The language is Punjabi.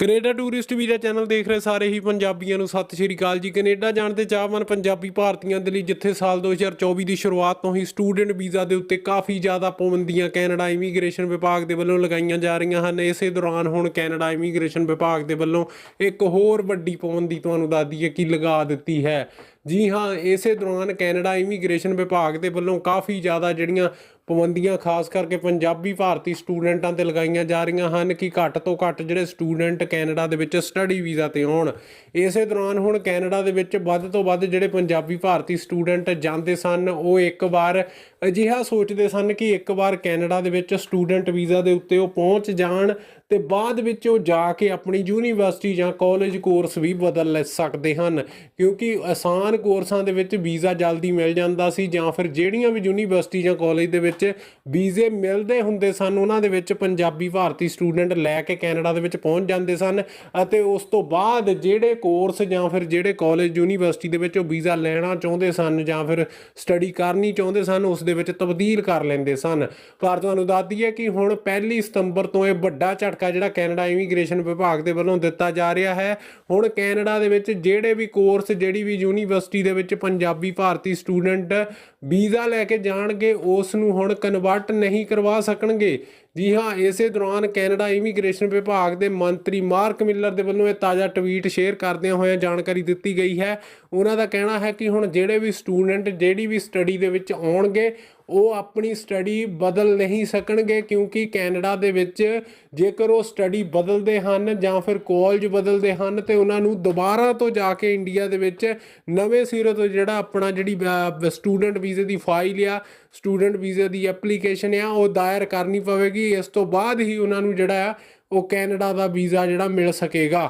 ਕੈਨੇਡਾ ਟੂਰਿਸਟ ਵੀਜ਼ਾ ਚੈਨਲ ਦੇਖ ਰਹੇ ਸਾਰੇ ਹੀ ਪੰਜਾਬੀਆਂ ਨੂੰ। ਸਤਿ ਸ਼੍ਰੀ ਅਕਾਲ ਜੀ। ਕੈਨੇਡਾ ਜਾਣ ਦੇ ਚਾਹਵਾਨ ਪੰਜਾਬੀ ਭਾਰਤੀਆਂ ਦੇ ਲਈ ਜਿੱਥੇ ਸਾਲ 2024 ਦੀ ਸ਼ੁਰੂਆਤ ਤੋਂ ਹੀ ਸਟੂਡੈਂਟ ਵੀਜ਼ਾ ਦੇ ਉੱਤੇ ਕਾਫੀ ਜ਼ਿਆਦਾ ਪਾਬੰਦੀਆਂ ਕੈਨੇਡਾ ਇਮੀਗ੍ਰੇਸ਼ਨ ਵਿਭਾਗ ਦੇ ਵੱਲੋਂ ਲਗਾਈਆਂ ਜਾ ਰਹੀਆਂ ਹਨ। ਇਸੇ ਦੌਰਾਨ ਹੁਣ ਕੈਨੇਡਾ ਇਮੀਗ੍ਰੇਸ਼ਨ ਵਿਭਾਗ ਦੇ ਵੱਲੋਂ ਇੱਕ ਹੋਰ ਵੱਡੀ ਪਾਬੰਦੀ ਤੁਹਾਨੂੰ ਦੱਸ ਦਈਏ ਕਿ ਲਗਾ ਦਿੱਤੀ ਹੈ। ਜੀ ਹਾਂ, ਇਸੇ ਦੌਰਾਨ ਕੈਨੇਡਾ ਇਮੀਗ੍ਰੇਸ਼ਨ ਵਿਭਾਗ ਦੇ ਵੱਲੋਂ ਕਾਫੀ ਜ਼ਿਆਦਾ ਜਿਹੜੀਆਂ ਪਾਬੰਦੀਆਂ, ਖਾਸ ਕਰਕੇ ਪੰਜਾਬੀ ਭਾਰਤੀ ਸਟੂਡੈਂਟਾਂ ਤੇ ਲਗਾਈਆਂ ਜਾ ਰਹੀਆਂ ਹਨ ਕਿ ਘੱਟ ਤੋਂ ਘੱਟ ਜਿਹੜੇ ਸਟੂਡੈਂਟ ਕੈਨੇਡਾ ਦੇ ਵਿੱਚ ਸਟੱਡੀ ਵੀਜ਼ਾ ਤੇ ਆਉਣ। ਇਸੇ ਦੌਰਾਨ ਹੁਣ ਕੈਨੇਡਾ ਦੇ ਵਿੱਚ ਵੱਧ ਤੋਂ ਵੱਧ ਜਿਹੜੇ ਪੰਜਾਬੀ ਭਾਰਤੀ ਸਟੂਡੈਂਟ ਜਾਂਦੇ ਸਨ, ਉਹ ਇੱਕ ਵਾਰ ਅਜਿਹਾ ਸੋਚਦੇ ਸਨ ਕਿ ਇੱਕ ਵਾਰ ਕੈਨੇਡਾ ਦੇ ਵਿੱਚ ਸਟੂਡੈਂਟ ਵੀਜ਼ਾ ਦੇ ਉੱਤੇ ਉਹ ਪਹੁੰਚ ਜਾਣ। ਤੇ ਬਾਅਦ ਵਿੱਚ ਉਹ ਜਾ ਕੇ ਆਪਣੀ ਯੂਨੀਵਰਸਿਟੀ ਜਾਂ ਕਾਲਜ ਕੋਰਸ ਵੀ ਬਦਲ ਲੈ ਸਕਦੇ ਹਨ, ਕਿਉਂਕਿ ਆਸਾਨ ਕੋਰਸਾਂ ਦੇ ਵਿੱਚ ਵੀਜ਼ਾ ਜਲਦੀ ਮਿਲ ਜਾਂਦਾ ਸੀ ਜਾਂ ਫਿਰ ਜਿਹੜੀਆਂ ਵੀ ਯੂਨੀਵਰਸਿਟੀ ਜਾਂ ਕਾਲਜ ਦੇ ਵਿੱਚ ਵੀਜ਼ੇ ਮਿਲਦੇ ਹੁੰਦੇ ਸਨ, ਉਹਨਾਂ ਦੇ ਵਿੱਚ ਪੰਜਾਬੀ ਭਾਰਤੀ ਸਟੂਡੈਂਟ ਲੈ ਕੇ ਕੈਨੇਡਾ ਦੇ ਵਿੱਚ ਪਹੁੰਚ ਜਾਂਦੇ ਸਨ ਅਤੇ ਉਸ ਤੋਂ ਬਾਅਦ ਜਿਹੜੇ ਕੋਰਸ ਜਾਂ ਫਿਰ ਜਿਹੜੇ ਕਾਲਜ ਯੂਨੀਵਰਸਿਟੀ ਦੇ ਵਿੱਚ ਉਹ ਵੀਜ਼ਾ ਲੈਣਾ ਚਾਹੁੰਦੇ ਸਨ ਜਾਂ ਫਿਰ ਸਟੱਡੀ ਕਰਨੀ ਚਾਹੁੰਦੇ ਸਨ, ਉਸ ਦੇ ਵਿੱਚ ਤਬਦੀਲ ਕਰ ਲੈਂਦੇ ਸਨ। ਪਰ ਤੁਹਾਨੂੰ ਦੱਸ ਦਈਏ ਕਿ ਹੁਣ ਪਹਿਲੀ ਸਤੰਬਰ ਤੋਂ ਇਹ ਵੱਡਾ ਝਟਕਾ ਜਿਹੜਾ ਕੈਨੇਡਾ ਇਮੀਗ੍ਰੇਸ਼ਨ ਵਿਭਾਗ ਦੇ ਵੱਲੋਂ ਦਿੱਤਾ ਜਾ ਰਿਹਾ ਹੈ। ਹੁਣ ਕੈਨੇਡਾ ਦੇ ਵਿੱਚ ਜਿਹੜੇ ਵੀ ਕੋਰਸ, ਜਿਹੜੀ ਵੀ ਯੂਨੀਵਰਸਿਟੀ ਦੇ ਵਿੱਚ ਪੰਜਾਬੀ ਭਾਰਤੀ ਸਟੂਡੈਂਟ ਵੀਜ਼ਾ ਲੈ ਕੇ ਜਾਣਗੇ, ਉਸ ਨੂੰ ਹੁਣ ਕਨਵਰਟ ਨਹੀਂ ਕਰਵਾ ਸਕਣਗੇ। ਜੀ ਹਾਂ, ਇਸੇ ਦੌਰਾਨ ਕੈਨੇਡਾ ਇਮੀਗ੍ਰੇਸ਼ਨ ਵਿਭਾਗ ਦੇ ਮੰਤਰੀ ਮਾਰਕ ਮਿਲਰ ਦੇ ਵੱਲੋਂ ਇਹ ਤਾਜ਼ਾ ਟਵੀਟ ਸ਼ੇਅਰ ਕਰਦਿਆਂ ਹੋਇਆਂ ਜਾਣਕਾਰੀ ਦਿੱਤੀ ਗਈ ਹੈ। ਉਹਨਾਂ ਦਾ ਕਹਿਣਾ ਹੈ ਕਿ ਹੁਣ ਜਿਹੜੇ ਵੀ ਸਟੂਡੈਂਟ ਜਿਹੜੀ ਵੀ ਸਟੱਡੀ ਦੇ ਵਿੱਚ ਆਉਣਗੇ, ਉਹ ਆਪਣੀ ਸਟੱਡੀ ਬਦਲ ਨਹੀਂ ਸਕਣਗੇ ਕਿਉਂਕਿ ਕੈਨੇਡਾ ਦੇ ਵਿੱਚ ਜੇਕਰ ਉਹ ਸਟੱਡੀ ਬਦਲਦੇ ਹਨ ਜਾਂ ਫਿਰ ਕਾਲਜ ਬਦਲਦੇ ਹਨ, ਤੇ ਉਹਨਾਂ ਨੂੰ ਦੁਬਾਰਾ ਤੋਂ ਜਾ ਕੇ ਇੰਡੀਆ ਦੇ ਵਿੱਚ ਨਵੇਂ ਸਿਰੇ ਤੋਂ ਜਿਹੜਾ ਆਪਣਾ ਜਿਹੜੀ ਸਟੂਡੈਂਟ ਵੀਜ਼ੇ ਦੀ ਫਾਈਲ ਆ, ਸਟੂਡੈਂਟ ਵੀਜ਼ੇ ਦੀ ਐਪਲੀਕੇਸ਼ਨ ਆ, ਉਹ ਦਾਇਰ ਕਰਨੀ ਪਵੇਗੀ। ਇਸ ਤੋਂ ਬਾਅਦ ਹੀ ਉਹਨਾਂ ਨੂੰ ਜਿਹੜਾ ਆ ਉਹ ਕੈਨੇਡਾ ਦਾ ਵੀਜ਼ਾ ਜਿਹੜਾ ਮਿਲ ਸਕੇਗਾ।